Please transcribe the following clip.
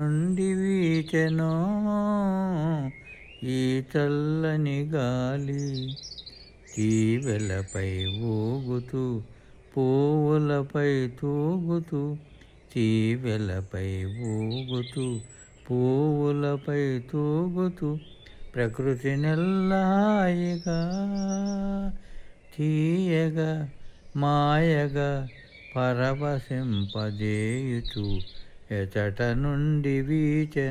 నుండి వీచెనో ఈ చల్లని గాలి తీవెలపై ఊగుతూ పువ్వులపై తూగుతూ తీవెలపై ఊగుతూ పువ్వులపై తూగుతూ ప్రకృతి నెల్లాయిగా తీయగా మాయగా పరవశింపజేయుచు ఎచట నుండి వీచె